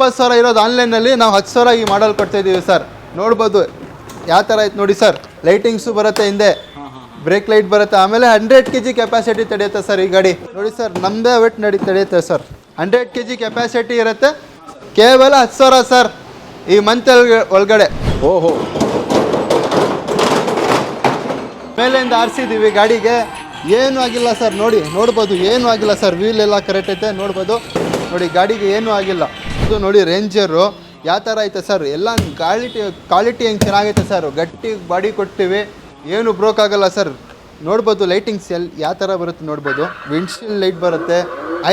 ಇಪ್ಪತ್ತು ಸಾವಿರ ಇರೋದು ಆನ್ಲೈನಲ್ಲಿ ನಾವು ಹತ್ತು ಸಾವಿರ ಈ ಮಾಡಲ್ ಕೊಡ್ತಾ ಇದ್ದೀವಿ ಸರ್ ನೋಡ್ಬೋದು. ಯಾವ ಥರ ಆಯ್ತು ನೋಡಿ ಸರ್ ಲೈಟಿಂಗ್ಸು ಬರುತ್ತೆ ಹಿಂದೆ. ಬ್ರೇಕ್ ಲೈಟ್ ಬರುತ್ತೆ. ಆಮೇಲೆ ಹಂಡ್ರೆಡ್ ಕೆ ಜಿ ಕೆಪಾಸಿಟಿ ತಡೆಯುತ್ತೆ ಸರ್ ಈ ಗಾಡಿ. ನೋಡಿ ಸರ್ ನಮ್ಮದೇ ವೆಟ್ ನಡಿ ತಡೆಯುತ್ತೆ sir hundred K G capacity ಇರುತ್ತೆ. ಕೇವಲ ಹತ್ತು ಸಾವಿರ ಸರ್ ಈ ಮಂತ್ ಒಳಗಡೆ. ಓಹೋ. ಮೇಲಿಂದ ಆರಿಸಿದ್ದೀವಿ ಗಾಡಿಗೆ. ಏನೂ ಆಗಿಲ್ಲ ಸರ್ ನೋಡಿ ನೋಡ್ಬೋದು. ಏನೂ ಆಗಿಲ್ಲ ಸರ್ ವೀಲ್ ಎಲ್ಲ ಕರೆಕ್ಟ್ ಐತೆ. ನೋಡ್ಬೋದು. ನೋಡಿ ಗಾಡಿಗೆ ಏನೂ ಆಗಿಲ್ಲ. ಇದು ನೋಡಿ ರೇಂಜರು. ಯಾವ ಥರ ಐತೆ ಸರ್? ಎಲ್ಲ ಕ್ವಾಲಿಟಿ ಕ್ವಾಲಿಟಿ ಹೆಂಗೆ ಚೆನ್ನಾಗೈತೆ ಸರ್? ಗಟ್ಟಿ ಬಾಡಿ ಕೊಡ್ತೀವಿ ಏನು ಬ್ರೋಕ್ ಆಗಲ್ಲ ಸರ್. ನೋಡ್ಬೋದು ಲೈಟಿಂಗ್ಸ್ ಎಲ್, ಯಾವ ಥರ ಬರುತ್ತೆ ನೋಡ್ಬೋದು. ವಿಂಡ್ಶೀಲ್ಡ್ ಲೈಟ್ ಬರುತ್ತೆ.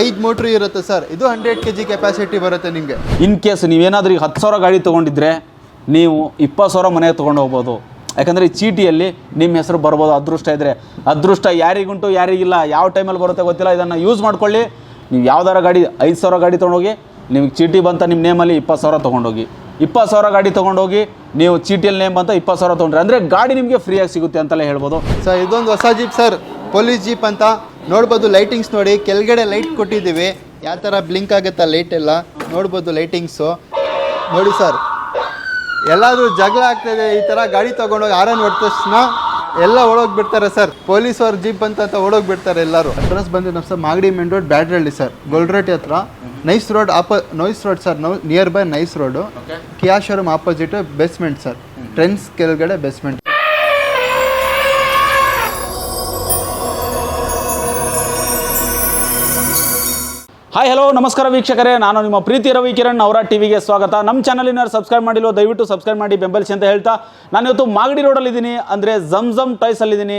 ಐದು ಮೋಟ್ರ್ ಇರುತ್ತೆ ಸರ್. ಇದು ಹಂಡ್ರೆಡ್ ಕೆ ಜಿ ಕೆಪಾಸಿಟಿ ಬರುತ್ತೆ ನಿಮಗೆ ಇನ್ ಕೇಸ್ ನೀವೇನಾದರೂ ಈಗ ಹತ್ತು ಸಾವಿರ ಗಾಡಿ ತೊಗೊಂಡಿದ್ರೆ ನೀವು ಇಪ್ಪತ್ತು ಸಾವಿರ ಮನೆಗೆ ತೊಗೊಂಡು ಹೋಗ್ಬೋದು. ಯಾಕಂದರೆ ಈ ಚೀಟಿಯಲ್ಲಿ ನಿಮ್ಮ ಹೆಸರು ಬರ್ಬೋದು, ಅದೃಷ್ಟ ಇದ್ದರೆ ಅದೃಷ್ಟ ಯಾರಿಗುಂಟು, ಯಾರಿಗಿಲ್ಲ, ಯಾವ ಟೈಮಲ್ಲಿ ಬರುತ್ತೆ ಗೊತ್ತಿಲ್ಲ. ಇದನ್ನು ಯೂಸ್ ಮಾಡ್ಕೊಳ್ಳಿ. ನೀವು ಯಾವ್ದಾರ ಗಾಡಿ, ಐದು ಸಾವಿರ ಗಾಡಿ ತೊಗೊಂಡೋಗಿ ನಿಮಗೆ ಚೀಟಿ ಬಂತ ನಿಮ್ಮ ನೇಮಲ್ಲಿ ಇಪ್ಪತ್ತು ಸಾವಿರ ತೊಗೊಂಡೋಗಿ. ಇಪ್ಪತ್ತು ಸಾವಿರ ಗಾಡಿ ತೊಗೊಂಡೋಗಿ, ನೀವು ಚೀಟಿಯಲ್ಲಿ ನೇಮ್ ಬಂತ ಇಪ್ಪತ್ತು ಸಾವಿರ ತೊಗೊಂಡ್ರೆ. ಅಂದರೆ ಗಾಡಿ ನಿಮಗೆ ಫ್ರೀಯಾಗಿ ಸಿಗುತ್ತೆ ಅಂತಲೇ ಹೇಳ್ಬೋದು. ಸರ್ ಇದೊಂದು ಹೊಸ ಜೀಪ್ ಸರ್ ಪೊಲೀಸ್ ಜೀಪ್ ಅಂತ. ನೋಡ್ಬೋದು ಲೈಟಿಂಗ್ಸ್ ನೋಡಿ, ಕೆಳಗಡೆ ಲೈಟ್ ಕೊಟ್ಟಿದ್ದೀವಿ. ಯಾವ ಥರ ಬ್ಲಿಂಕ್ ಆಗುತ್ತೆ ಲೈಟ್ ಎಲ್ಲ, ನೋಡ್ಬೋದು ಲೈಟಿಂಗ್ಸು ನೋಡಿ ಸರ್ ಎಲ್ಲಾದರೂ ಜಗಳ ಆಗ್ತದೆ, ಈ ಥರ ಗಾಡಿ ತೊಗೊಂಡೋಗಿ ಆರನ್ ಹೊಡೆದ ತಕ್ಷಣ ಎಲ್ಲ ಓಡೋಗಿ ಬಿಡ್ತಾರೆ ಸರ್ ಪೊಲೀಸ್ ಅವ್ರ ಜೀಪ್ ಅಂತ ಅಂತ ಓಡೋಗಿ ಬಿಡ್ತಾರೆ ಎಲ್ಲರೂ. ಅಡ್ರೆಸ್ ಬಂದಿದ್ದು ನಮ್ಮ sir Magadi main road Byadarahalli sir ಗೋಲ್ಡ್ರೇಟಿ ಹತ್ರ. Nice road ಆಪ nice road sir no near by nice road Kia showroom opposite basement sir Trends ಕೆಳಗಡೆ ಬೇಸ್ಮೆಂಟ್ ಹಾಯ್ ಹಲೋ ನಮಸ್ಕಾರ ವೀಕ್ಷಕರೇ. ನಾನು ನಿಮ್ಮ ಪ್ರೀತಿ ರವಿ ಕಿರಣ್ ಅವರ ಟಿವಿಗೆ ಸ್ವಾಗತ. ನಮ್ಮ ಚಾನಲಿನ ಸಬ್ಸ್ಕ್ರೈಬ್ ಮಾಡಿಲ್ಲ ದಯವಿಟ್ಟು ಸಬ್ಸ್ಕ್ರೈಬ್ ಮಾಡಿ ಬೆಂಬಲಿಸಿ ಅಂತ ಹೇಳ್ತಾ. ನಾನು ಇವತ್ತು ಮಾಗಡಿ ರೋಡಲ್ಲಿ ಇದ್ದೀನಿ ಅಂದರೆ ಜಮ್ ಜಮ್ ಟಾಯ್ಸ್ ಅಲ್ಲಿದ್ದೀನಿ.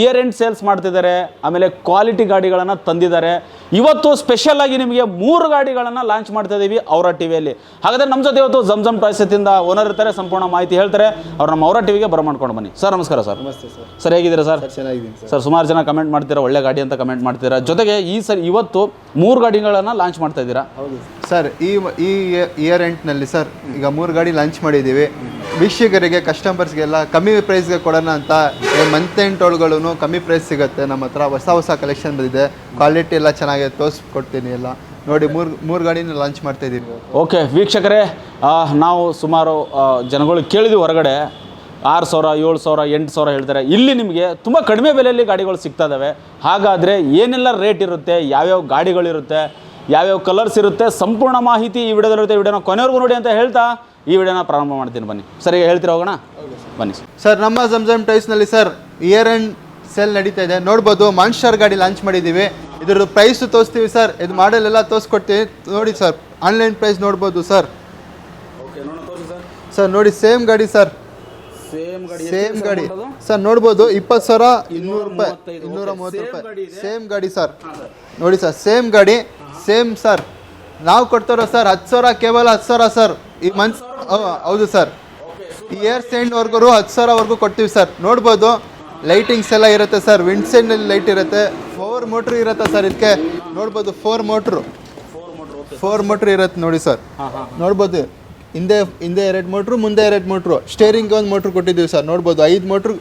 ಇಯರ್ ಎಂಡ್ ಸೇಲ್ಸ್ ಮಾಡ್ತಿದ್ದಾರೆ. ಆಮೇಲೆ ಕ್ವಾಲಿಟಿ ಗಾಡಿಗಳನ್ನು ತಂದಿದ್ದಾರೆ. ಇವತ್ತು ಸ್ಪೆಷಲ್ ಆಗಿ ನಿಮಗೆ ಮೂರು ಗಾಡಿಗಳನ್ನು ಲಾಂಚ್ ಮಾಡ್ತಾ ಇದ್ದೀವಿ ಅವರ ಟಿವಿಯಲ್ಲಿ ಹಾಗಾದ್ರೆ ನಮ್ಮ ಜೊತೆ ಇವತ್ತು ಜಮ್ ಜಮ್ ಟಾಯ್ಸ್ ಎತ್ತಿಂದ ಓನರ್ ಇರ್ತಾರೆ ಸಂಪೂರ್ಣ ಮಾಹಿತಿ ಹೇಳ್ತಾರೆ. ಅವ್ರು ನಮ್ಮ ಅವರ ಟಿವಿಗೆ ಬರಮಾಡ್ಕೊಂಡು ಬನ್ನಿ. ಸರ್ ನಮಸ್ಕಾರ ಸರ್ ನಮಸ್ತೆ ಸರ್ ಸರ್ ಹೇಗಿದ್ದೀರಾ ಸರ್ ಚೆನ್ನಾಗಿದ್ದೀನಿ ಸರ್ ಸರ್ ಸುಮಾರು ಜನ ಕಮೆಂಟ್ ಮಾಡ್ತೀರಾ? ಒಳ್ಳೆ ಗಾಡಿ ಅಂತ ಕಮೆಂಟ್ ಮಾಡ್ತೀರಾ? ಜೊತೆಗೆ ಈ ಸರ್ ಇವತ್ತು ಮೂರು ಗಾಡಿಗಳನ್ನು ಲಾಂಚ್ ಮಾಡ್ತಾ ಇದ್ದೀರಾ ಹೌದು ಸರ್ ಈ ಈ ಇಯರ್ ಎಂಟ್ನಲ್ಲಿ ಸರ್ ಈಗ ಮೂರು ಗಾಡಿ ಲಾಂಚ್ ಮಾಡಿದ್ದೀವಿ. ವೀಕ್ಷಕರಿಗೆ ಕಸ್ಟಮರ್ಸ್ಗೆಲ್ಲ ಕಮ್ಮಿ ಪ್ರೈಸ್ಗೆ ಕೊಡೋಣ ಅಂತ ಮಂತ್ ಎಂಟ್ ಒಳಗಳು ಕಮ್ಮಿ ಪ್ರೈಸ್ ಸಿಗುತ್ತೆ. ನಮ್ಮ ಹತ್ರ ಹೊಸ ಹೊಸ ಕಲೆಕ್ಷನ್ ಬಂದಿದೆ. ಕ್ವಾಲಿಟಿ ಎಲ್ಲ ಚೆನ್ನಾಗಿದೆ. ತೋರಿಸ್ಕೊಡ್ತೀನಿ ಎಲ್ಲ. ನೋಡಿ, ಮೂರು ಮೂರು ಗಾಡಿನ ಲಾಂಚ್ ಮಾಡ್ತಾ ಇದ್ದೀವಿ ಓಕೆ, ವೀಕ್ಷಕರೇ ನಾವು ಸುಮಾರು ಜನಗಳು ಕೇಳಿದ್ವಿ ಹೊರಗಡೆ. ಆರು ಸಾವಿರ, ಏಳು ಸಾವಿರ, ಎಂಟು ಸಾವಿರ ಹೇಳ್ತಾರೆ. ಇಲ್ಲಿ ನಿಮಗೆ ತುಂಬ ಕಡಿಮೆ ಬೆಲೆಯಲ್ಲಿ ಗಾಡಿಗಳು ಸಿಗ್ತಾ ಇದ್ದಾವೆ ಹಾಗಾದರೆ ಏನೆಲ್ಲ ರೇಟ್ ಇರುತ್ತೆ? ಯಾವ್ಯಾವ ಗಾಡಿಗಳಿರುತ್ತೆ? ಯಾವ್ಯಾವ ಕಲರ್ಸ್ ಇರುತ್ತೆ? ಸಂಪೂರ್ಣ ಮಾಹಿತಿ ಈ ವಿಡಿಯೋದಲ್ಲಿರುತ್ತೆ. ವಿಡಿಯೋನ ಕೊನೆವರೆಗೂ ನೋಡಿ ಅಂತ ಹೇಳ್ತಾ ಈ ವಿಡಿಯೋನ ಪ್ರಾರಂಭ ಮಾಡ್ತೀನಿ ಬನ್ನಿ. ಸರಿ ಹೇಳ್ತೀರಾ ಹೋಗೋಣ? ಬನ್ನಿ ಸರ್. ಸರ್ ನಮ್ಮ ಜಮ್ಜಮ್ ಟೈಸ್ನಲ್ಲಿ ಸರ್ ಇಯರ್ ಆ್ಯಂಡ್ ಸೇಲ್ ನಡೀತಾ ಇದೆ. ನೋಡ್ಬೋದು ಮಾನ್ಸ್ಟರ್ ಗಾಡಿ ಲಾಂಚ್ ಮಾಡಿದ್ದೀವಿ. ಇದ್ರ ಪ್ರೈಸ್ ತೋರಿಸ್ತೀವಿ ಸರ್. ಇದು ಮಾಡೆಲ್ ಎಲ್ಲ ತೋರಿಸ್ಕೊಡ್ತೀವಿ ನೋಡಿ ಸರ್. ಆನ್ಲೈನ್ ಪ್ರೈಸ್ ನೋಡ್ಬೋದು ಸರ್. ಸರ್. ನೋಡಿ ಸೇಮ್ ಗಾಡಿ ಸರ್. ಸೇಮ್ ಸೇಮ್ ಗಾಡಿ. ಸರ್ ನೋಡ್ಬೋದು ಇಪ್ಪತ್ತು ಸಾವಿರ ಇನ್ನೂರು ರೂಪಾಯಿ ಇನ್ನೂರ ಮೂವತ್ತು ರೂಪಾಯಿ. ಸೇಮ್ ಗಾಡಿ ಸರ್. ನೋಡಿ ಸರ್ ಸೇಮ್ ಗಾಡಿ ಸೇಮ್ ಸರ್. ನಾವು ಕೊಡ್ತಾರೋ ಸರ್? ಹತ್ತು ಸಾವಿರ ಕೇವಲ ಹತ್ತು ಸಾವಿರ ಸರ್. ಈ ಮಂತ್ ಹೌದು ಸರ್. ಇಯರ್ ಎಂಡ್ವರೆಗೂ ಹತ್ತು ಸಾವಿರವರೆಗೂ ಕೊಡ್ತೀವಿ ಸರ್. ನೋಡ್ಬೋದು. ಲೈಟಿಂಗ್ಸ್ ಎಲ್ಲ ಇರುತ್ತೆ ಸರ್. ವಿಂಡ್ಸೈಡ್ನಲ್ಲಿ ಲೈಟ್ ಇರುತ್ತೆ. ಫೋರ್ ಮೋಟ್ರ್ ಇರುತ್ತೆ ಸರ್ ಇದಕ್ಕೆ. ನೋಡ್ಬೋದು ಫೋರ್ ಮೋಟ್ರು ಫೋರ್ ಮೋಟ್ರ್ ಇರುತ್ತೆ ನೋಡಿ ಸರ್. ನೋಡ್ಬೋದು. ಹಿಂದೆ ಹಿಂದೆ ಎರಡು ಮೋಟ್ರು ಮುಂದೆ ಎರಡು ಮೋಟ್ರು ಸ್ಟೇರಿಂಗ್ ಒಂದು ಮೋಟ್ರ್ ಕೊಟ್ಟಿದ್ದೀವಿ ಸರ್. ನೋಡ್ಬೋದು. ಐದು ಮೋಟ್ರ್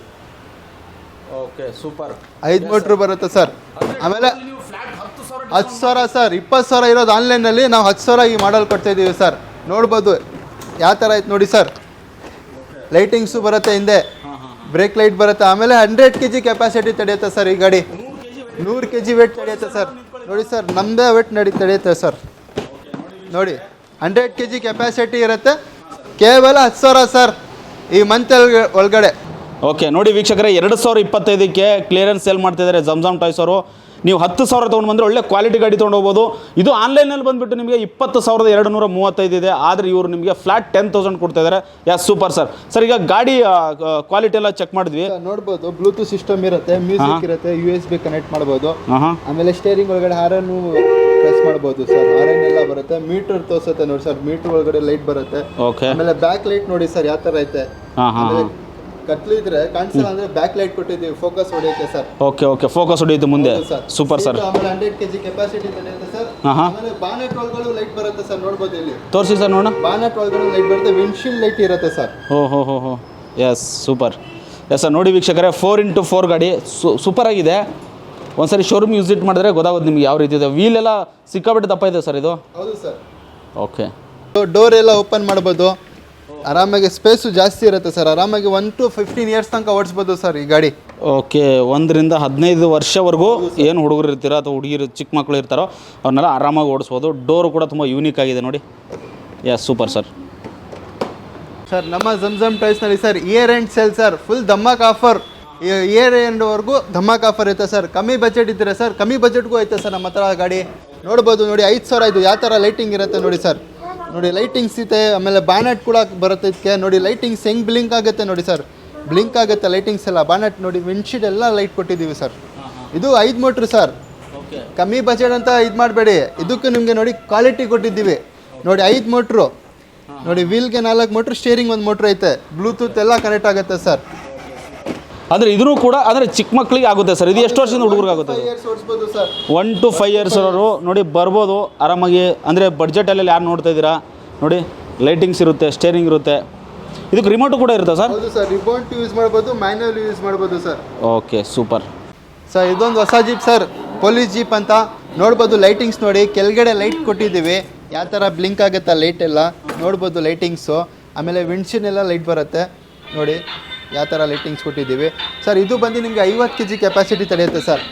ಓಕೆ ಸೂಪರ್ ಐದು ಮೋಟ್ರ್ ಬರುತ್ತೆ ಸರ್. ಆಮೇಲೆ ಹತ್ತು ಸಾವಿರ ಸರ್, ಇಪ್ಪತ್ತು ಸಾವಿರ ಇರೋದು ಆನ್ಲೈನಲ್ಲಿ ನಾವು ಹತ್ತು ಸಾವಿರ ಈ ಮಾಡಲ್ ಕೊಡ್ತಾ ಇದ್ದೀವಿ ಸರ್. ನೋಡ್ಬೋದು ಯಾವ ಥರ ಆಯ್ತು ನೋಡಿ ಸರ್. ಲೈಟಿಂಗ್ಸು ಬರುತ್ತೆ ಹಿಂದೆ. ಬ್ರೇಕ್ ಲೈಟ್ ಬರುತ್ತೆ. ಆಮೇಲೆ ಹಂಡ್ರೆಡ್ ಕೆ ಜಿ ಕೆಪಾಸಿಟಿ ತಡೆಯುತ್ತೆ ಸರ್ ಈ ಗಾಡಿ. ನೂರು ಕೆ ಜಿ ವೆಟ್ ತಡೆಯುತ್ತೆ ಸರ್. ನೋಡಿ ಸರ್ ನಮ್ಮದೇ ವೆಟ್ ನಡಿ, ತಡೆಯುತ್ತೆ ಸರ್. ನೋಡಿ ಹಂಡ್ರೆಡ್ ಕೆ ಜಿ ಕೆಪಾಸಿಟಿ ಇರುತ್ತೆ. ಕೇವಲ ಹತ್ತು ಸಾವಿರ ಸರ್ ಈ ಮಂತ್ ಒಳಗಡೆ. ಓಕೆ ನೋಡಿ ವೀಕ್ಷಕರೇ, ಎರಡು ಸಾವಿರ ಇಪ್ಪತ್ತೈದಕ್ಕೆ ಕ್ಲಿಯರೆನ್ಸ್ ಸೇಲ್ ಮಾಡ್ತಿದ್ದಾರೆ ಜಮ್ ಟಾಯ್ಸ್ ಅವರು. ನೀವು ಹತ್ತು ಸಾವಿರ ತೊಗೊಂಡು ಬಂದರೆ ಒಳ್ಳೆ ಕ್ವಾಲಿಟಿ ಗಾಡಿ ತೊಗೊಂಡು ಹೋಗ್ಬೋದು. ಇದು ಆನ್ಲೈನಲ್ಲಿ ಬಂದುಬಿಟ್ಟು ನಿಮಗೆ ಇಪ್ಪತ್ತು ಸಾವಿರದ ಎರಡು ನೂರ ಮೂವತ್ತೈದು ಇದೆ. ಆದರೆ ಇವರು ನಿಮಗೆ ಫ್ಲಾಟ್ ಟೆನ್ ತೌಸಂಡ್ ಕೊಡ್ತಾ ಇದ್ದಾರೆ ಯಾ ಸೂಪರ್ ಸರ್ ಸರ್ ಈಗ ಗಾಡಿ ಕ್ವಾಲಿಟಿ ಎಲ್ಲ ಚೆಕ್ ಮಾಡಿದ್ವಿ. ನೋಡ್ಬೋದು ಬ್ಲೂಟೂತ್ ಸಿಸ್ಟಮ್ ಇರುತ್ತೆ ಮ್ಯೂಸಿಕ್ ಇರುತ್ತೆ ಯು ಎಸ್ ಬಿ ಕನೆಕ್ಟ್ ಮಾಡ್ಬೋದು. ಆಮೇಲೆ ಸ್ಟೇರಿಂಗ್ ಒಳಗಡೆ ಹಾರನ್ನು ಪ್ರೆಸ್ ಮಾಡ್ಬೋದು ಸರ್ ಹಾರನ್ ಎಲ್ಲ ಬರುತ್ತೆ. ಮೀಟರ್ ತೋರಿಸುತ್ತೆ ನೋಡಿ ಸರ್ ಮೀಟರ್ ಒಳಗಡೆ ಲೈಟ್ ಬರುತ್ತೆ. ಓಕೆ ಆಮೇಲೆ ಬ್ಯಾಕ್ ಲೈಟ್ ನೋಡಿ ಸರ್ ಯಾವ ತರ ಐತೆ? ಕತ್ಲಿದ್ರೆ ಕಾಣಿಸಲ್ಲ ಅಂದ್ರೆ ಬ್ಯಾಕ್ ಲೈಟ್ ಕೊಟ್ಟಿದ್ದೀವಿ ಫೋಕಸ್ ಹೊಡೆಯುತ್ತೆ ಸರ್ ಓಕೆ ಓಕೆ ಫೋಕಸ್ ಹೊಡೆಯುತ್ತೆ ಮುಂದೆ. ಸರ್ ಸೂಪರ್ ಸರ್ ಆಮೇಲೆ ಹಂಡ್ರೆಡ್ ಕೆಜಿ ಕೆಪಾಸಿಟಿ ನಡೆಯುತ್ತೆ ಸರ್ ಹಾಂ ಹಾಂ ಆಮೇಲೆ ಬಾನೆಟ್ ಒಳಗಡೆ ಲೈಟ್ ಬರುತ್ತೆ ಸರ್ ನೋಡ್ಬೋದು ಇಲ್ಲಿ. ತೋರಿಸಿ ಸರ್ ನೋಡೋಣ. ಬಾನೆಟ್ ಒಳಗಡೆ ಲೈಟ್ ಬರುತ್ತೆ ವಿಂಡ್ಶೀಲ್ಡ್ ಲೈಟ್ ಇರುತ್ತೆ ಸರ್ ಓ ಹೋ ಹೋ ಹೋ. ಎಸ್ ಸೂಪರ್ ಎಸ್ ಸರ್ ನೋಡಿ ವೀಕ್ಷಕರೇ ಫೋರ್ ಇಂಟು ಫೋರ್ ಗಾಡಿ ಸೂಪರ್ ಆಗಿದೆ. ಒಂದ್ಸರಿ ಶೋರೂಮ್ ವಿಸಿಟ್ ಮಾಡಿದ್ರೆ ಗೊತ್ತಾಗುತ್ತೆ ನಿಮ್ಗೆ ಯಾವ ರೀತಿ ಇದೆ. ವೀಲ್ ಎಲ್ಲ ಸಿಕ್ಕಾಬಿಟ್ಟು ದಪ್ಪ ಇದೆ ಸರ್ ಇದು? ಹೌದು ಸರ್ ಓಕೆ ಡೋರ್ ಎಲ್ಲ ಓಪನ್ ಮಾಡ್ಬೋದು. ಆರಾಮಾಗಿ ಸ್ಪೇಸು ಜಾಸ್ತಿ ಇರುತ್ತೆ ಸರ್ ಆರಾಮಾಗಿ ಒನ್ ಟು ಫಿಫ್ಟೀನ್ ಇಯರ್ಸ್ ತನಕ ಓಡಿಸ್ಬೋದು ಸರ್ ಈ ಗಾಡಿ. ಓಕೆ ಒಂದರಿಂದ ಹದಿನೈದು ವರ್ಷವರೆಗೂ ಏನು ಹುಡುಗರು ಇರ್ತೀರೋ ಅಥವಾ ಹುಡುಗಿರು ಚಿಕ್ಕ ಮಕ್ಕಳು ಇರ್ತಾರೋ ಅವ್ರನ್ನೆಲ್ಲ ಆರಾಮಾಗಿ ಓಡಿಸ್ಬೋದು. ಡೋರು ಕೂಡ ತುಂಬ ಯೂನಿಕ್ ಆಗಿದೆ ನೋಡಿ. ಯಸ್ ಸೂಪರ್ ಸರ್ ಸರ್ ನಮ್ಮ Zam Zam ಟಾಯ್ಸ್ನಲ್ಲಿ sir year end sale sir full ಧಮಾಕ್ offer year ಎಂಡ್ವರೆಗೂ ಧಮಾಕ್ ಆಫರ್ ಐತೆ ಸರ್ ಕಮ್ಮಿ ಬಜೆಟ್ ಇದ್ದೀರಾ ಸರ್ ಕಮ್ಮಿ ಬಜೆಟ್ಗೂ ಐತೆ ಸರ್ ನಮ್ಮ ಹತ್ರ ಗಾಡಿ. ನೋಡ್ಬೋದು ನೋಡಿ ಐದು ಸಾವಿರ ಇದು ಯಾವ ಥರ ಲೈಟಿಂಗ್ ಇರುತ್ತೆ ನೋಡಿ ಸರ್ ನೋಡಿ ಲೈಟಿಂಗ್ಸ್ ಇದೆ ಆಮೇಲೆ ಬ್ಯಾನೆಟ್ ಕೂಡ ಬರುತ್ತೆ ಇದಕ್ಕೆ. ನೋಡಿ ಲೈಟಿಂಗ್ಸ್ ಹೆಂಗೆ ಬ್ಲಿಂಕ್ ಆಗುತ್ತೆ ನೋಡಿ ಸರ್ ಬ್ಲಿಂಕ್ ಆಗುತ್ತೆ ಲೈಟಿಂಗ್ಸ್ ಎಲ್ಲ. ಬ್ಯಾನೆಟ್ ನೋಡಿ ವಿಂಡ್ಶೀಟ್ ಎಲ್ಲ ಲೈಟ್ ಕೊಟ್ಟಿದ್ದೀವಿ ಸರ್ ಇದು ಐದು ಮೋಟ್ರ್ ಸರ್ ಕಮ್ಮಿ ಬಜೆಟ್ ಅಂತ ಇದು ಮಾಡಬೇಡಿ. ಇದಕ್ಕೂ ನಿಮಗೆ ನೋಡಿ ಕ್ವಾಲಿಟಿ ಕೊಟ್ಟಿದ್ದೀವಿ. ನೋಡಿ ಐದು ಮೋಟ್ರು ನೋಡಿ ವೀಲ್ಗೆ ನಾಲ್ಕು ಮೋಟ್ರ್ ಸ್ಟೇರಿಂಗ್ ಒಂದು ಮೋಟ್ರ್ ಐತೆ. ಬ್ಲೂಟೂತ್ ಎಲ್ಲ ಕನೆಕ್ಟ್ ಆಗುತ್ತೆ ಸರ್ ಅಂದರೆ ಇದೂ ಕೂಡ ಅಂದ್ರೆ ಚಿಕ್ಕ ಮಕ್ಕಳಿಗೆ ಆಗುತ್ತೆ ಸರ್. ಇದು ಎಷ್ಟು ವರ್ಷದಿಂದ ಹುಡುಗರಿಗೆ ಆಗುತ್ತೆ ಒನ್ ಟು ಫೈವ್ ಇಯರ್ಸ್ ಅವರು ನೋಡಿ ಬರ್ಬೋದು ಆರಾಮಾಗಿ. ಅಂದರೆ ಬಡ್ಜೆಟಲ್ಲಿ ಯಾರು ನೋಡ್ತಾ ಇದ್ದೀರಾ? ನೋಡಿ ಲೈಟಿಂಗ್ಸ್ ಇರುತ್ತೆ ಸ್ಟೇರಿಂಗ್ ಇರುತ್ತೆ. ಇದಕ್ಕೆ ರಿಮೋಟ್ ಕೂಡ ಇರುತ್ತೆ ಸರ್? ಸರ್ ರಿಮೋಟ್ ಯೂಸ್ ಮಾಡ್ಬೋದು ಮ್ಯಾನ್ಯಲ್ ಯೂಸ್ ಮಾಡ್ಬೋದು ಸರ್. ಓಕೆ ಸೂಪರ್ ಸರ್ ಇದೊಂದು ಹೊಸ ಜೀಪ್ ಸರ್. ಪೊಲೀಸ್ ಜೀಪ್ ಅಂತ ನೋಡ್ಬೋದು ಲೈಟಿಂಗ್ಸ್ ನೋಡಿ. ಕೆಳಗಡೆ ಲೈಟ್ ಕೊಟ್ಟಿದ್ದೀವಿ. ಯಾವ ಥರ ಬ್ಲಿಂಕ್ ಆಗುತ್ತೆ ಲೈಟ್ ಎಲ್ಲ ನೋಡ್ಬೋದು ಲೈಟಿಂಗ್ಸು ಆಮೇಲೆ ವಿಂಡ್ಶೀನೆಲ್ಲ ಲೈಟ್ ಬರುತ್ತೆ. ನೋಡಿ. ಯಾವ ಥರ ಲೈಟಿಂಗ್ಸ್ ಕೊಟ್ಟಿದ್ದೀವಿ. ಸರ್ ಇದು ಬಂದು ನಿಮಗೆ ಐವತ್ತು ಕೆ ಜಿ ಕೆಪಾಸಿಟಿ ತಡೆಯುತ್ತೆ ಸರ್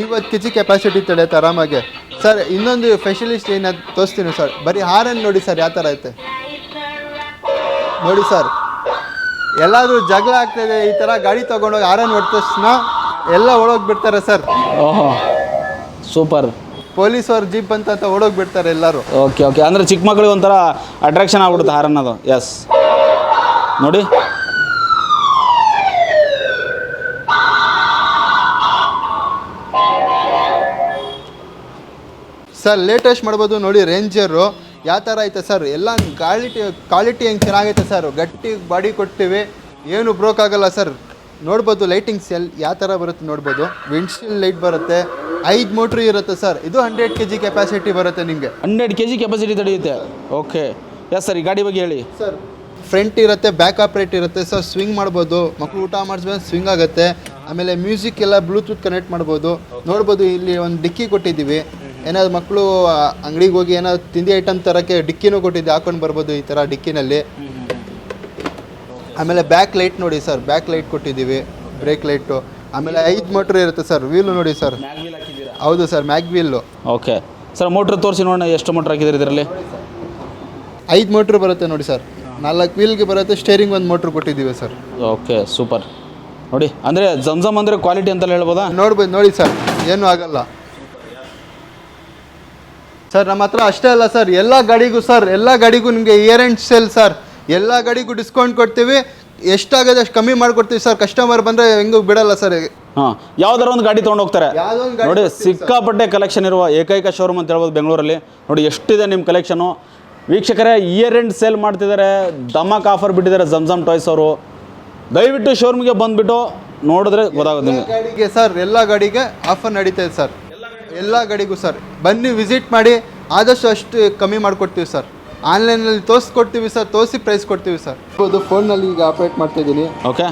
ಐವತ್ತು ಕೆ ಜಿ ಕೆಪಾಸಿಟಿ ತಡೆಯುತ್ತೆ ಆರಾಮಾಗೆ. ಸರ್ ಇನ್ನೊಂದು ಫೆಷಲಿಸ್ಟ್ ಏನು ತೋರಿಸ್ತೀನಿ ಸರ್ ಬರೀ ಹಾರನ್ ನೋಡಿ ಸರ್ ಯಾವ ಥರ ಐತೆ. ನೋಡಿ ಸರ್ ಎಲ್ಲಾದರೂ ಜಗಳ ಆಗ್ತದೆ ಈ ಥರ ಗಾಡಿ ತೊಗೊಂಡೋಗಿ ಹಾರನ್ ಹೊಡೆದ ತಕ್ಷಣ ಎಲ್ಲ ಓಡೋಗ್ಬಿಡ್ತಾರೆ ಸರ್ ಓಹೋ ಸೂಪರ್ ಪೊಲೀಸ್ ಅವ್ರ ಜೀಪ್ ಅಂತ ಅಂತ ಓಡೋಗ್ಬಿಡ್ತಾರೆ ಎಲ್ಲರೂ. ಓಕೆ ಓಕೆ ಅಂದರೆ ಚಿಕ್ಕ ಮಕ್ಕಳಿಗೆ ಒಂಥರ ಅಟ್ರಾಕ್ಷನ್ ಆಗ್ಬಿಡುತ್ತೆ ಹಾರನ್ ಅದು ಎಸ್ ನೋಡಿ. ಸರ್ ಲೇಟೆಸ್ಟ್ ಮಾಡ್ಬೋದು ನೋಡಿ ರೇಂಜರು ಯಾವ ಥರ ಐತೆ ಸರ್ ಎಲ್ಲ ಕ್ವಾಲಿಟಿ ಕ್ವಾಲಿಟಿ ಹೆಂಗೆ ಚೆನ್ನಾಗೈತೆ ಸರ್ ಗಟ್ಟಿ ಬಾಡಿ ಕೊಡ್ತೀವಿ. ಏನು ಬ್ರೋಕ್ ಆಗಲ್ಲ ಸರ್ ನೋಡ್ಬೋದು ಲೈಟಿಂಗ್ಸ್ ಎಲ್ ಯಾವ ಥರ ಬರುತ್ತೆ ನೋಡ್ಬೋದು. ವಿಂಡ್ಶೀಲ್ಡ್ ಲೈಟ್ ಬರುತ್ತೆ. ಐದು ಮೋಟ್ರ್ ಇರುತ್ತೆ ಸರ್ ಇದು ಹಂಡ್ರೆಡ್ ಕೆ ಜಿ ಕೆಪಾಸಿಟಿ ಬರುತ್ತೆ ನಿಮಗೆ. ಹಂಡ್ರೆಡ್ ಕೆ ಜಿ ಕೆಪಾಸಿಟಿ ತಡೆಯುತ್ತೆ ಓಕೆ ಎಸ್ ಸರ್ ಈ ಗಾಡಿ ಬಗ್ಗೆ ಹೇಳಿ. ಸರ್ ಫ್ರಂಟ್ ಇರುತ್ತೆ ಬ್ಯಾಕ್ ಆಪ್ರೇಟ್ ಇರುತ್ತೆ. ಸರ್ ಸ್ವಿಂಗ್ ಮಾಡ್ಬೋದು. ಮಕ್ಕಳು ಊಟ ಮಾಡಿಸ್ಬೇಕು ಸ್ವಿಂಗ್ ಆಗುತ್ತೆ. ಆಮೇಲೆ ಮ್ಯೂಸಿಕ್ ಎಲ್ಲ ಬ್ಲೂಟೂತ್ ಕನೆಕ್ಟ್ ಮಾಡ್ಬೋದು. ನೋಡ್ಬೋದು ಇಲ್ಲಿ ಒಂದು ಡಿಕ್ಕಿ ಕೊಟ್ಟಿದ್ದೀವಿ. ಏನಾದ್ರು ಮಕ್ಕಳು ಅಂಗಡಿಗೆ ಹೋಗಿ ಏನಾದ್ರು ತಿಂಡಿ ಐಟಮ್ ತರಕ್ಕೆ ಡಿಕ್ಕಿನೂ ಕೊಟ್ಟಿದ್ದೆ ಹಾಕೊಂಡು ಬರ್ಬೋದು ಈ ಥರ ಡಿಕ್ಕಿನಲ್ಲಿ. ಆಮೇಲೆ ಬ್ಯಾಕ್ ಲೈಟ್ ನೋಡಿ ಸರ್ ಬ್ಯಾಕ್ ಲೈಟ್ ಕೊಟ್ಟಿದ್ದೀವಿ ಬ್ರೇಕ್ ಲೈಟು ಆಮೇಲೆ ಐದು ಮೋಟ್ರ್ ಇರುತ್ತೆ ಸರ್ ವೀಲು ನೋಡಿ ಸರ್ ಹೌದು sir mag wheel okay sir motor ತೋರಿಸಿ ನೋಡೋಣ ಎಷ್ಟು ಮೋಟ್ರ್ ಹಾಕಿದ್ದೀರಿ ಇದರಲ್ಲಿ? ಐದು ಮೋಟ್ರ್ ಬರುತ್ತೆ ನೋಡಿ ಸರ್ ನಾಲ್ಕು ವೀಲ್ಗೆ ಬರುತ್ತೆ ಸ್ಟೇರಿಂಗ್ ಒಂದು ಮೋಟ್ರ್ ಕೊಟ್ಟಿದ್ದೀವಿ ಸರ್ ಓಕೆ ಸೂಪರ್ ನೋಡಿ ಅಂದರೆ ಜಮ್ ಅಂದರೆ ಕ್ವಾಲಿಟಿ ಅಂತಲೇ ಹೇಳ್ಬೋದಾ? ನೋಡ್ಬೋದು ನೋಡಿ ಸರ್ ಏನೂ ಆಗಲ್ಲ. ಸರ್ ನಮ್ಮ ಹತ್ರ ಅಷ್ಟೇ ಅಲ್ಲ ಸರ್. ಎಲ್ಲ ಗಾಡಿಗೂ ಸರ್ ಎಲ್ಲ ಗಾಡಿಗೂ ನಿಮಗೆ ಇಯರ್ ಆ್ಯಂಡ್ ಸೇಲ್ ಸರ್. ಎಲ್ಲ ಗಾಡಿಗೂ ಡಿಸ್ಕೌಂಟ್ ಕೊಡ್ತೀವಿ. ಎಷ್ಟಾಗದೆ ಅಷ್ಟು ಕಮ್ಮಿ ಮಾಡಿಕೊಡ್ತೀವಿ ಸರ್. ಕಸ್ಟಮರ್ ಬಂದರೆ ಹೆಂಗೂ ಬಿಡಲ್ಲ ಸರ್. ಹಾಂ ಯಾವ್ದಾರ ಒಂದು ಗಾಡಿ ತೊಗೊಂಡು ಹೋಗ್ತಾರೆ. ಯಾವುದೋ ಒಂದು ಗಾಡಿ ನೋಡಿ ಸಿಕ್ಕಾಪಟ್ಟೆ ಕಲೆಕ್ಷನ್ ಇರುವ ಏಕೈಕ ಶೋರೂಮ್ ಅಂತ ಹೇಳ್ಬೋದು ಬೆಂಗಳೂರಲ್ಲಿ. ನೋಡಿ ಎಷ್ಟಿದೆ ನಿಮ್ಮ ಕಲೆಕ್ಷನು ವೀಕ್ಷಕರೇ ಇಯರ್ ಎಂಡ್ ಸೇಲ್ ಮಾಡ್ತಿದ್ದಾರೆ ಧಮಾಕ್ ಆಫರ್ ಬಿಟ್ಟಿದ್ದಾರೆ ಝಮ್ಝಮ್ ಟಾಯ್ಸ್ ಅವರು. ದಯವಿಟ್ಟು ಶೋರೂಮ್ಗೆ ಬಂದುಬಿಟ್ಟು ನೋಡಿದ್ರೆ ಗೊತ್ತಾಗುತ್ತೆ ನಿಮಗೆ. ಗಾಡಿಗೆ ಸರ್ ಎಲ್ಲ ಗಾಡಿಗೆ ಆಫರ್ ನಡೀತಾ ಇದೆ ಸರ್. ಎಲ್ಲ ಗಡಿಗೂ ಸರ್. ಬನ್ನಿ ವಿಸಿಟ್ ಮಾಡಿ ಆದಷ್ಟು ಅಷ್ಟು ಕಮ್ಮಿ ಮಾಡಿಕೊಡ್ತೀವಿ ಸರ್. ಆನ್ಲೈನಲ್ಲಿ ತೋರಿಸ್ಕೊಡ್ತೀವಿ ಸರ್ ತೋರಿಸಿ ಪ್ರೈಸ್ ಕೊಡ್ತೀವಿ ಸರ್. ಹೌದು ಫೋನಲ್ಲಿ ಈಗ ಆಪ್ರೇಟ್ ಮಾಡ್ತಿದ್ದೀನಿ ಓಕೆ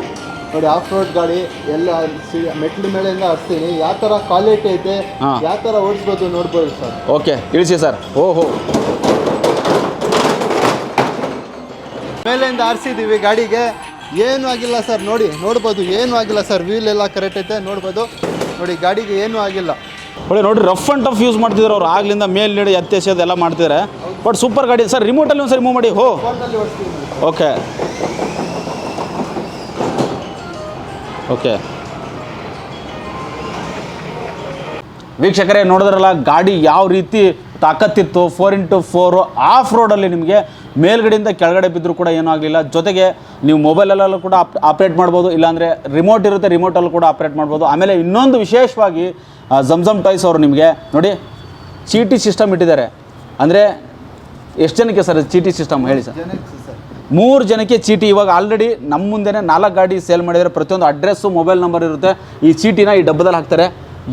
ನೋಡಿ ಆಫ್ ರೋಡ್ ಗಾಡಿ ಎಲ್ಲ ಸಿ- ಮೆಟ್ಲು ಮೇಲೆಯಿಂದ ಹರಿಸ್ತೀನಿ. ಯಾವ ಥರ ಕ್ವಾಲಿಟಿ ಐತೆ ಹಾ. ಯಾವ ಥರ ಓಡಿಸ್ಬೋದು ನೋಡ್ಬೋದು ಸರ್. ಓಕೆ ತಿಳಿಸಿ ಸರ್. ಓಹೋ ಮೇಲಿಂದ ಆರಿಸಿದ್ದೀವಿ ಗಾಡಿಗೆ. ಏನೂ ಆಗಿಲ್ಲ ಸರ್ ನೋಡಿ ನೋಡ್ಬೋದು ಏನೂ ಆಗಿಲ್ಲ ಸರ್. ವೀಲ್ ಎಲ್ಲ ಕರೆಕ್ಟ್ ಐತೆ ನೋಡ್ಬೋದು. ನೋಡಿ ಗಾಡಿಗೆ ಏನೂ ಆಗಿಲ್ಲ. ಒಳ್ಳೆ ನೋಡಿ ರಫ್ ಆ್ಯಂಡ್ ಟಫ್ ಯೂಸ್ ಮಾಡ್ತಿದ್ರು ಅವ್ರು. ಆಗ್ಲಿಂದ ಮೇಲ್ ನೀಡಿ ಎತ್ತೆಸೋದು ಎಲ್ಲ ಮಾಡ್ತಿದ್ದಾರೆ ಬಟ್ ಸೂಪರ್ ಗಾಡಿ, ಸರ್ ರಿಮೋಟಲ್ಲಿ ಒಂದು ಸರಿ ಮೂವ್ ಮಾಡಿ. ಹೋ. ಓಕೆ ಓಕೆ ವೀಕ್ಷಕರೇ, ನೋಡಿದ್ರಲ್ಲ, ಗಾಡಿ ಯಾವ ರೀತಿ ತಾಕತ್ತಿತ್ತು? ಫೋರ್ ಇಂಟು ಫೋರು ಆಫ್ ರೋಡಲ್ಲಿ ನಿಮಗೆ ಮೇಲ್ಗಡೆಯಿಂದ ಕೆಳಗಡೆ ಬಿದ್ದರೂ ಕೂಡ ಏನೂ ಆಗಲಿಲ್ಲ ಜೊತೆಗೆ ನೀವು ಮೊಬೈಲಲ್ಲೂ ಕೂಡ ಆಪ್ ಆಪ್ರೇಟ್ ಮಾಡ್ಬೋದು, ಇಲ್ಲಾಂದರೆ ರಿಮೋಟ್ ಇರುತ್ತೆ ರಿಮೋಟಲ್ಲೂ ಕೂಡ ಆಪ್ರೇಟ್ ಮಾಡ್ಬೋದು. ಆಮೇಲೆ ಇನ್ನೊಂದು ವಿಶೇಷವಾಗಿ ಝಮ್ಝಮ್ ಟಾಯ್ಸ್ ಅವರು ನಿಮಗೆ, ನೋಡಿ, ಚೀಟಿ ಸಿಸ್ಟಮ್ ಇಟ್ಟಿದ್ದಾರೆ. ಅಂದರೆ ಎಷ್ಟು ಜನಕ್ಕೆ ಸರ್ ಚೀಟಿ ಸಿಸ್ಟಮ್ ಹೇಳಿ ಸರ್? ಮೂರು ಜನಕ್ಕೆ ಚೀಟಿ. ಇವಾಗ ಆಲ್ರೆಡಿ ನಮ್ಮ ಮುಂದೆನೇ ನಾಲ್ಕು ಗಾಡಿ ಸೇಲ್ ಮಾಡಿದರೆ ಪ್ರತಿಯೊಂದು ಅಡ್ರೆಸ್ಸು ಮೊಬೈಲ್ ನಂಬರ್ ಇರುತ್ತೆ. ಈ ಚೀಟಿನ ಈ ಡಬ್ಬದಲ್ಲಿ ಹಾಕ್ತಾರೆ.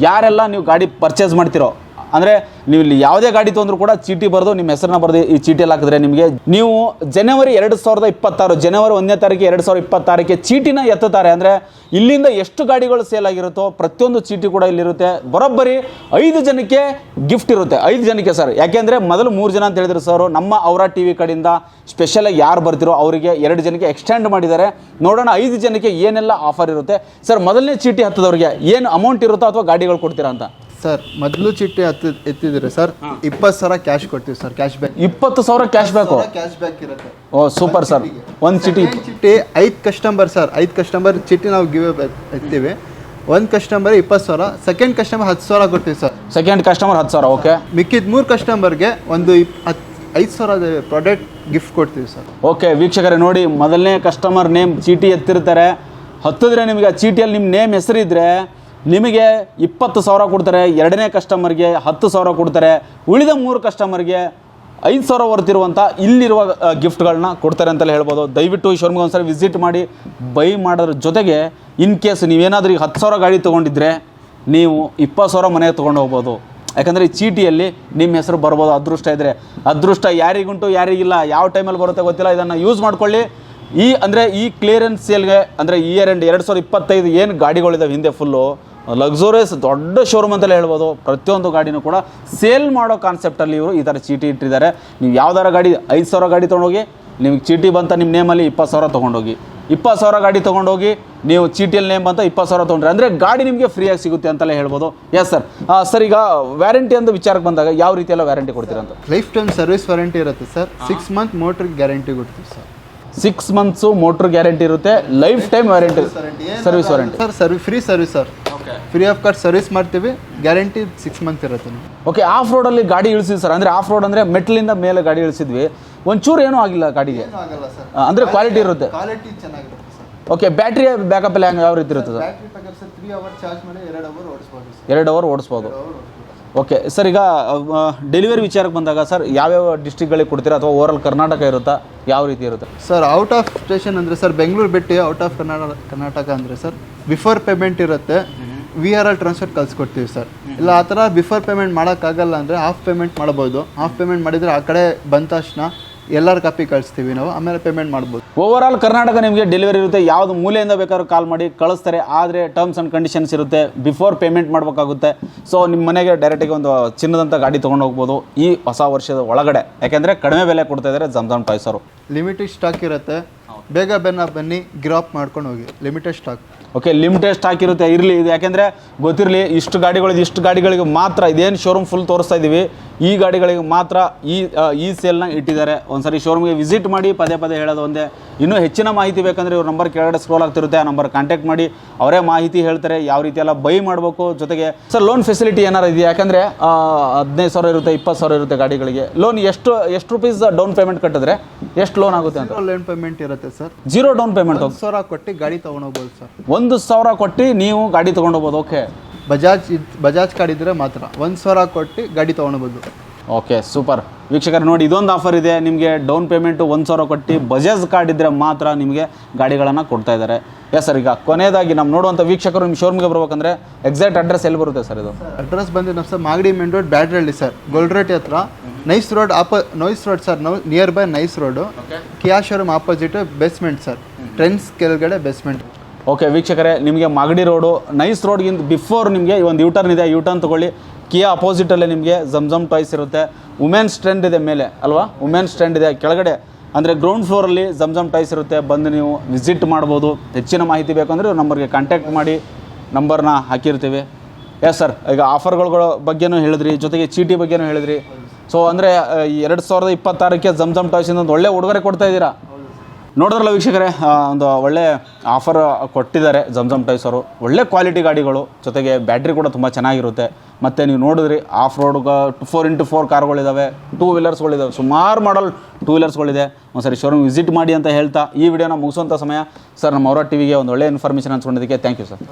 ಯಾರೆಲ್ಲ ನೀವು ಗಾಡಿ ಪರ್ಚೇಸ್ ಮಾಡ್ತಿರೋ ಅಂದರೆ ನೀವು ಇಲ್ಲಿ ಯಾವುದೇ ಗಾಡಿ ತೊಂದರೂ ಕೂಡ ಚೀಟಿ ಬರೆದು ನಿಮ್ಮ ಹೆಸರನ್ನ ಬರೆದು ಈ ಚೀಟಿಯಲ್ಲಿ ಹಾಕಿದ್ರೆ ನಿಮಗೆ ನೀವು ಜನವರಿ ಎರಡು ಸಾವಿರದ ಇಪ್ಪತ್ತಾರು, ಜನವರಿ ಒಂದನೇ ತಾರೀಕು ಎರಡು ಸಾವಿರದ ಇಪ್ಪತ್ತಾರಕ್ಕೆ ಚೀಟಿನ ಎತ್ತುತ್ತಾರೆ. ಅಂದರೆ ಇಲ್ಲಿಂದ ಎಷ್ಟು ಗಾಡಿಗಳು ಸೇಲ್ ಆಗಿರುತ್ತೋ ಪ್ರತಿಯೊಂದು ಚೀಟಿ ಕೂಡ ಇಲ್ಲಿರುತ್ತೆ. ಬರೋಬ್ಬರಿ ಐದು ಜನಕ್ಕೆ ಗಿಫ್ಟ್ ಇರುತ್ತೆ. ಐದು ಜನಕ್ಕೆ ಸರ್. ಯಾಕೆಂದರೆ ಮೊದಲು ಮೂರು ಜನ ಅಂತ ಹೇಳಿದ್ರು ಸರ್. ನಮ್ಮ ಅವರ ಟಿ ವಿ ಕಡೆಯಿಂದ ಸ್ಪೆಷಲಾಗಿ ಯಾರು ಬರ್ತಿರೋ ಅವರಿಗೆ ಎರಡು ಜನಕ್ಕೆ ಎಕ್ಸ್ಟೆಂಡ್ ಮಾಡಿದ್ದಾರೆ. ನೋಡೋಣ ಐದು ಜನಕ್ಕೆ ಏನೆಲ್ಲ ಆಫರ್ ಇರುತ್ತೆ. ಸರ್, ಮೊದಲನೇ ಚೀಟಿ ಹತ್ತದವ್ರಿಗೆ ಏನು ಅಮೌಂಟ್ ಇರುತ್ತೋ ಅಥವಾ ಗಾಡಿಗಳು ಕೊಡ್ತೀರಾ ಅಂತ? ಸರ್ ಮೊದಲು ಚೀಟಿ ಹತ್ತು ಎತ್ತಿದ್ರೆ ಸರ್. ಇಪ್ಪತ್ತು ಸಾವಿರ ಕ್ಯಾಶ್ ಕೊಡ್ತೀವಿ ಸರ್ ಕ್ಯಾಶ್ ಬ್ಯಾಕ್ ಇಪ್ಪತ್ತು ಸಾವಿರ ಕ್ಯಾಶ್ ಬ್ಯಾಕ್ ಕ್ಯಾಶ್ ಬ್ಯಾಕ್ ಇರುತ್ತೆ. Oh super sir. ಒಂದು ಚೀಟಿ ಚಿಟ್ಟಿ ಚೀಟಿ ಐದು ಕಸ್ಟಮರ್ ಸರ್ ಐದು ಕಸ್ಟಮರ್ ಚಿಟ್ಟಿ ನಾವು ಗಿವ್ ಎತ್ತೀವಿ. ಒಂದು ಕಸ್ಟಮರ್ ಇಪ್ಪತ್ತು ಸಾವಿರ ಸೆಕೆಂಡ್ ಕಸ್ಟಮರ್ ಹತ್ತು ಸಾವಿರ ಕೊಡ್ತೀವಿ ಸರ್. ಸೆಕೆಂಡ್ ಕಸ್ಟಮರ್ ಹತ್ತು ಸಾವಿರ ಓಕೆ ಮಿಕ್ಕಿದ ಮೂರು ಕಸ್ಟಮರ್ಗೆ ಒಂದು ಇಪ್ ಹತ್ತು ಐದು ಸಾವಿರದ ಪ್ರಾಡಕ್ಟ್ ಗಿಫ್ಟ್ ಕೊಡ್ತೀವಿ ಸರ್. ಓಕೆ ವೀಕ್ಷಕರೇ ನೋಡಿ ಮೊದಲನೇ ಕಸ್ಟಮರ್ ನೇಮ್ ಚೀಟಿ ಎತ್ತಿರ್ತಾರೆ. ಹತ್ತಿದ್ರೆ ನಿಮಗೆ ಆ ಚೀಟಿಯಲ್ಲಿ ನಿಮ್ಮ ನೇಮ್ ಹೆಸರಿದ್ರೆ ನಿಮಗೆ ಇಪ್ಪತ್ತು ಸಾವಿರ ಕೊಡ್ತಾರೆ, ಎರಡನೇ ಕಸ್ಟಮರ್ಗೆ ಹತ್ತು ಸಾವಿರ ಕೊಡ್ತಾರೆ, ಉಳಿದ ಮೂರು ಕಸ್ಟಮರ್ಗೆ ಐದು ಸಾವಿರ ಹೊರ್ತಿರುವಂಥ ಇಲ್ಲಿರುವ ಗಿಫ್ಟ್ಗಳನ್ನ ಕೊಡ್ತಾರೆ ಅಂತಲೇ ಹೇಳ್ಬೋದು. ದಯವಿಟ್ಟು ಈ ಶೋರೂಮ್ಗೆ ಒಂದ್ಸರಿ ವಿಸಿಟ್ ಮಾಡಿ, ಬೈ ಮಾಡೋದ್ರ ಜೊತೆಗೆ ಇನ್ ಕೇಸ್ ನೀವೇನಾದರೂ ಈಗ ಹತ್ತು ಸಾವಿರ ಗಾಡಿ ತೊಗೊಂಡಿದ್ರೆ, ನೀವು ಇಪ್ಪತ್ತು ಸಾವಿರ ಮನೆಗೆ ತೊಗೊಂಡು ಹೋಗ್ಬೋದು. ಯಾಕಂದರೆ ಈ ಚೀಟಿಯಲ್ಲಿ ನಿಮ್ಮ ಹೆಸರು ಬರ್ಬೋದು, ಅದೃಷ್ಟ ಇದ್ದರೆ ಅದೃಷ್ಟ ಯಾರಿಗುಂಟು, ಯಾರಿಗಿಲ್ಲ, ಯಾವ ಟೈಮಲ್ಲಿ ಬರುತ್ತೆ ಗೊತ್ತಿಲ್ಲ, ಇದನ್ನು ಯೂಸ್ ಮಾಡ್ಕೊಳ್ಳಿ. ಈ, ಅಂದರೆ ಈ ಕ್ಲಿಯರೆನ್ಸ್ ಸೇಲ್ಗೆ ಅಂದರೆ ಇಯರ್ ಎಂಡ್ ಎರಡು ಸಾವಿರದ ಇಪ್ಪತ್ತೈದು ಏನು ಗಾಡಿಗಳಿದಾವೆ ಹಿಂದೆ ಫುಲ್ಲು ಲಕ್ಸುರಿಯಸ್ ದೊಡ್ಡ ಶೋರೂಮ್ ಅಂತಲೇ ಹೇಳ್ಬೋದು. ಪ್ರತಿಯೊಂದು ಗಾಡಿನೂ ಕೂಡ ಸೇಲ್ ಮಾಡೋ ಕಾನ್ಸೆಪ್ಟಲ್ಲಿ ಇವರು ಈ ಥರ ಚೀಟಿ ಇಟ್ಟಿದ್ದಾರೆ. ನೀವು ಯಾವ್ದಾರ ಗಾಡಿ ಐದು ಸಾವಿರ ಗಾಡಿ ತೊಗೊಂಡೋಗಿ ನಿಮಗೆ ಚೀಟಿ ಬಂತ ನಿಮ್ಮ ನೇಮಲ್ಲಿ ಇಪ್ಪತ್ತು ಸಾವಿರ ತೊಗೊಂಡೋಗಿ. ಇಪ್ಪತ್ತು ಸಾವಿರ ಗಾಡಿ ತೊಗೊಂಡೋಗಿ ನೀವು ಚೀಟಿಯಲ್ಲಿ ನೇಮ್ ಬಂತ ಇಪ್ಪತ್ತು ಸಾವಿರ ತೊಗೊಂಡ್ರೆ. ಅಂದರೆ ಗಾಡಿ ನಿಮಗೆ ಫ್ರೀಯಾಗಿ ಸಿಗುತ್ತೆ ಅಂತಲೇ ಹೇಳ್ಬೋದು. ಎಸ್ ಸರ್ ಸರ್ ಈಗ ವ್ಯಾರಂಟಿ ಅಂತ ವಿಚಾರಕ್ಕೆ ಬಂದಾಗ ಯಾವ ರೀತಿಯೆಲ್ಲ ವ್ಯಾರಂಟಿ ಕೊಡ್ತೀರಾ ಅಂತ? ಲೈಫ್ ಟೈಮ್ ಸರ್ವಿಸ್ ವ್ಯಾರಂಟಿ ಇರುತ್ತೆ sir six month motor guarantee ಕೊಡ್ತೀವಿ sir six months motor guarantee ಇರುತ್ತೆ. Lifetime warranty service warranty sir service free service sir free of cost service ಮಾಡ್ತೀವಿ ಗ್ಯಾರಂಟಿ ಸಿಕ್ಸ್ ಮಂತ್ ಇರುತ್ತೆ ನಿಮ್ಗೆ. Okay off ರೋಡಲ್ಲಿ ಗಾಡಿ ಇಳಿಸಿದ್ವಿ sir ಅಂದರೆ ಆಫ್ ರೋಡ್ ಅಂದರೆ ಮೆಟ್ಲಿಂದ ಮೇಲೆ ಗಾಡಿ ಇಳಿಸಿದ್ವಿ. ಒಂಚೂರು ಏನೂ ಆಗಿಲ್ಲ ಗಾಡಿಗೆ? ಏನೂ ಆಗಲ್ಲ ಸರ್ ಆ, ಅಂದ್ರೆ ಕ್ವಾಲಿಟಿ ಇರುತ್ತೆ. ಕ್ವಾಲಿಟಿ ಚೆನ್ನಾಗಿರುತ್ತೆ ಸರ್ ಓಕೆ ಬ್ಯಾಟ್ರಿ ಬ್ಯಾಕಪ್ ಎಲ್ಲ ಹೆಂಗೆ ಯಾವ ರೀತಿ ಇರುತ್ತೆ sir battery backup sir three hour charge ಮಾಡಿ ಎರಡು ಅವರ್ ಓಡಿಸ್ಬೋದು ಸರ್ ಎರಡು ಅವರ್ ಓಡಿಸ್ಬೋದು. ಅವರ್ ಓಕೆ ಸರ್ ಈಗ ಡೆಲಿವರಿ ವಿಚಾರಕ್ಕೆ ಬಂದಾಗ ಸರ್ ಯಾವ್ಯಾವ ಡಿಸ್ಟಿಕ್ಗಳಿಗೆ ಕೊಡ್ತೀರಾ ಅಥವಾ ಓವರಾಲ್ ಕರ್ನಾಟಕ ಇರುತ್ತಾ? ಯಾವ ರೀತಿ ಇರುತ್ತೆ? ಸರ್ ಔಟ್ ಆಫ್ ಸ್ಟೇಷನ್ ಅಂದರೆ ಸರ್ ಬೆಂಗಳೂರು ಬಿಟ್ಟು ಔಟ್ ಆಫ್ ಕರ್ನಾಟಕ ಕರ್ನಾಟಕ ಅಂದರೆ ಸರ್ ಬಿಫೋರ್ ಪೇಮೆಂಟ್ ಇರುತ್ತೆ. ವಿ ಆರ್ ಆರ್ ಟ್ರಾನ್ಸ್ಫರ್ ಕಳ್ಸಿಕೊಡ್ತೀವಿ ಸರ್. ಇಲ್ಲ ಆ ಥರ ಬಿಫೋರ್ ಪೇಮೆಂಟ್ ಮಾಡೋಕ್ಕಾಗಲ್ಲ ಅಂದರೆ ಹಾಫ್ ಪೇಮೆಂಟ್ ಮಾಡ್ಬೋದು. ಹಾಫ್ ಪೇಮೆಂಟ್ ಮಾಡಿದರೆ ಆ ಕಡೆ ಬಂದ ತಕ್ಷಣ ಎಲ್ಲರ ಕಾಪಿ ಕಳಿಸ್ತೀವಿ ನಾವು ಆಮೇಲೆ ಪೇಮೆಂಟ್ ಮಾಡ್ಬೋದು. ಓವರಾಲ್ ಕರ್ನಾಟಕ ನಿಮಗೆ ಡೆಲಿವರಿ ಇರುತ್ತೆ. ಯಾವುದು ಮೂಲೆಯಿಂದ ಬೇಕಾದ್ರೂ ಕಾಲ್ ಮಾಡಿ ಕಳಿಸ್ತಾರೆ. ಆದರೆ ಟರ್ಮ್ಸ್ ಆ್ಯಂಡ್ ಕಂಡೀಷನ್ಸ್ ಇರುತ್ತೆ. ಬಿಫೋರ್ ಪೇಮೆಂಟ್ ಮಾಡಬೇಕಾಗುತ್ತೆ. ಸೊ ನಿಮ್ಮ ಮನೆಗೆ ಡೈರೆಕ್ಟಾಗಿ ಒಂದು ಚಿನ್ನದಂಥ ಗಾಡಿ ತೊಗೊಂಡು ಹೋಗ್ಬೋದು. ಈ ಹೊಸ ವರ್ಷದ ಒಳಗಡೆ. ಯಾಕೆಂದರೆ ಕಡಿಮೆ ಬೆಲೆ ಕೊಡ್ತಾ ಇದ್ದಾರೆ ಜಮ್ಜಾಮ್ ಟಾಯ್ಸ್ ಅವರು. ಲಿಮಿಟೆಡ್ ಸ್ಟಾಕ್ ಇರುತ್ತೆ. ಬೇಗ ಬೆನ್ನ ಬನ್ನಿ ಗ್ರಾಪ್ ಮಾಡ್ಕೊಂಡು ಹೋಗಿ. Limited stock okay limited stock ಹಾಕಿರುತ್ತೆ ಇರಲಿ ಇದು. ಯಾಕೆಂದರೆ ಗೊತ್ತಿರಲಿ ಇಷ್ಟು ಗಾಡಿಗಳಿಗೆ ಇಷ್ಟು ಗಾಡಿಗಳಿಗೆ ಮಾತ್ರ ಇದೇನು ಶೋರೂಮ್ ಫುಲ್ ತೋರಿಸ್ತಾ ಇದ್ದೀವಿ ಈ ಗಾಡಿಗಳಿಗೆ ಮಾತ್ರ ಈ ಈ ಸೇಲ್ನ ಇಟ್ಟಿದ್ದಾರೆ. ಒಂದ್ಸರಿ ಶೋರೂಮ್ಗೆ ವಿಸಿಟ್ ಮಾಡಿ ಪದೇ ಪದೇ ಹೇಳೋದು ಒಂದೇ. ಇನ್ನೂ ಹೆಚ್ಚಿನ ಮಾಹಿತಿ ಬೇಕಂದರೆ ಇವ್ರ ನಂಬರ್ ಕೆಳಗಡೆ ಸ್ಕ್ರೋಲ್ ಆಗ್ತಿರುತ್ತೆ ಆ ನಂಬರ್ ಕಾಂಟ್ಯಾಕ್ಟ್ ಮಾಡಿ ಅವರೇ ಮಾಹಿತಿ ಹೇಳ್ತಾರೆ ಯಾವ ರೀತಿ ಎಲ್ಲ ಬೈ ಮಾಡಬೇಕು ಜೊತೆಗೆ ಸರ್ ಲೋನ್ ಫೆಸಿಲಿಟಿ ಏನಾರು ಇದೆಯಾ? ಯಾಕಂದರೆ ಹದಿನೈದು ಸಾವಿರ ಇರುತ್ತೆ ಇಪ್ಪತ್ತು ಸಾವಿರ ಇರುತ್ತೆ ಗಾಡಿಗಳಿಗೆ. ಲೋನ್ ಎಷ್ಟು ಎಷ್ಟು ರುಪೀಸ್ ಡೌನ್ ಪೇಮೆಂಟ್ ಕಟ್ಟಿದ್ರೆ ಎಷ್ಟು ಲೋನ್ ಆಗುತ್ತೆ ಅಂತ? ಲೋನ್ ಪೇಮೆಂಟ್ ಇರುತ್ತೆ ಸರ್ ಜೀರೋ ಡೌನ್ ಪೇಮೆಂಟ್ ಸಾವಿರ ಕೊಟ್ಟು ಗಾಡಿ ತೊಗೊಂಡೋಗ್ಬೋದು ಸರ್ ಒಂದು ಸಾವಿರ ಕೊಟ್ಟು ನೀವು ಗಾಡಿ ತೊಗೊಂಡೋಗ್ಬೋದು ಓಕೆ ಬಜಾಜ್ ಇದ್ ಬಜಾಜ್ ಕಾರ್ಡ್ ಇದ್ದರೆ ಮಾತ್ರ. ಒಂದು ಸಾವಿರ ಕೊಟ್ಟು ಗಾಡಿ ತೊಗೊಂಡೋಗ್ಬೋದು. ಓಕೆ ಸೂಪರ್ ವೀಕ್ಷಕರು ನೋಡಿ ಇದೊಂದು ಆಫರ್ ಇದೆ. ನಿಮಗೆ ಡೌನ್ ಪೇಮೆಂಟು ಒಂದು ಸಾವಿರ ಕೊಟ್ಟು ಬಜಾಜ್ ಕಾರ್ಡ್ ಇದ್ದರೆ ಮಾತ್ರ ನಿಮಗೆ ಗಾಡಿಗಳನ್ನು ಕೊಡ್ತಾ ಇದ್ದಾರೆ. ಎಸ್ ಸರ್ ಈಗ ಕೊನೆಯದಾಗಿ ನಮ್ಮ ನೋಡುವಂಥ ವೀಕ್ಷಕರು ನಿಮ್ಮ ಶೋರೂಮ್ಗೆ ಬರ್ಬೇಕಂದ್ರೆ ಎಕ್ಸಾಕ್ಟ್ ಅಡ್ರೆಸ್ ಎಲ್ಲಿ ಬರುತ್ತೆ ಸರ್ ಇದು? ಅಡ್ರೆಸ್ ಬಂದು ನಮ್ಮ sir Magadi main road Byadarahalli sir ಗೋಲ್ಡ್ರೇಟ್ ಹತ್ರ. Nice road ಆಪ nice road sir now near by nice road Kia showroom opposite basement sir Trends ಕೆಳಗಡೆ ಬೇಸ್ಮೆಂಟ್ ಓಕೆ ವೀಕ್ಷಕರೇ, ನಿಮಗೆ ಮಾಗಡಿ ರೋಡು ನೈಸ್ ರೋಡ್ಗಿಂತ ಬಿಫೋರ್ ನಿಮಗೆ ಒಂದು ಯೂಟರ್ನ್ ಇದೆ ಯೂಟರ್ನ್ ತೊಗೊಳ್ಳಿ. ಕಿಯಾ ಅಪೋಸಿಟಲ್ಲೇ ನಿಮಗೆ ಜಮ್ಜಮ್ ಟಾಯ್ಸ್ ಇರುತ್ತೆ. ವುಮೆನ್ಸ್ ಟ್ರೆಂಡ್ ಇದೆ ಮೇಲೆ, ಅಲ್ವಾ? ವುಮೆನ್ಸ್ ಟ್ರೆಂಡ್ ಇದೆ. ಕೆಳಗಡೆ, ಅಂದರೆ ಗ್ರೌಂಡ್ ಫ್ಲೋರಲ್ಲಿ ಜಮ್ಜಮ್ ಟಾಯ್ಸ್ ಇರುತ್ತೆ. ಬಂದು ನೀವು ವಿಸಿಟ್ ಮಾಡ್ಬೋದು. ಹೆಚ್ಚಿನ ಮಾಹಿತಿ ಬೇಕಂದರೆ ನಂಬರ್ಗೆ ಕಾಂಟ್ಯಾಕ್ಟ್ ಮಾಡಿ ನಂಬರ್ನ ಹಾಕಿರ್ತೀವಿ. ಎಸ್ ಸರ್ ಈಗ ಆಫರ್ಗಳ ಬಗ್ಗೆನೂ ಹೇಳಿದ್ರಿ, ಜೊತೆಗೆ ಚೀಟಿ ಬಗ್ಗೆನೂ ಹೇಳಿದ್ರಿ. ಸೊ ಅಂದರೆ ಎರಡು ಸಾವಿರದ ಇಪ್ಪತ್ತಾರಕ್ಕೆ ಜಮ್ಜಮ್ ಟಾಯ್ಸಿಂದ ಒಂದು ಒಳ್ಳೆ ಉಡುಗೊರೆ ಕೊಡ್ತಾ ಇದ್ದೀರಾ? ನೋಡಿದ್ರಲ್ಲ ವೀಕ್ಷಕರೇ ಒಂದು ಒಳ್ಳೆ ಆಫರ್ ಕೊಟ್ಟಿದ್ದಾರೆ ಜಮ್ಜಮ್ ಟೈಸ್ ಅವರು. ಒಳ್ಳೆ ಕ್ವಾಲಿಟಿ ಗಾಡಿಗಳು, ಜೊತೆಗೆ ಬ್ಯಾಟ್ರಿ ಕೂಡ ತುಂಬ ಚೆನ್ನಾಗಿರುತ್ತೆ. ಮತ್ತು ನೀವು ನೋಡಿದ್ರಿ off road four into four ಕಾರ್ಗಳಿದ್ದಾವೆ two ವೀಲರ್ಸ್ಗಳಿದ್ದಾವೆ ಸುಮಾರು ಮಾಡಲ್ ಟೂ ವೀಲರ್ಸ್ಗಳಿದೆ ಒಂದ್ಸರಿ ಶೋರೂಮ್ ವಿಸಿಟ್ ಮಾಡಿ ಅಂತ ಹೇಳ್ತಾ ಈ ವಿಡಿಯೋನ ಮುಗಿಸುವಂಥ ಸಮಯ. ಸರ್, ನಮ್ಮ ಅವರ ಟಿವಿಗೆ ಒಂದು ಒಳ್ಳೆ ಇನ್ಫಾರ್ಮೇಷನ್ ಅನ್ಸ್ಕೊಂಡಿದ್ದಕ್ಕೆ ಥ್ಯಾಂಕ್ ಯು ಸರ್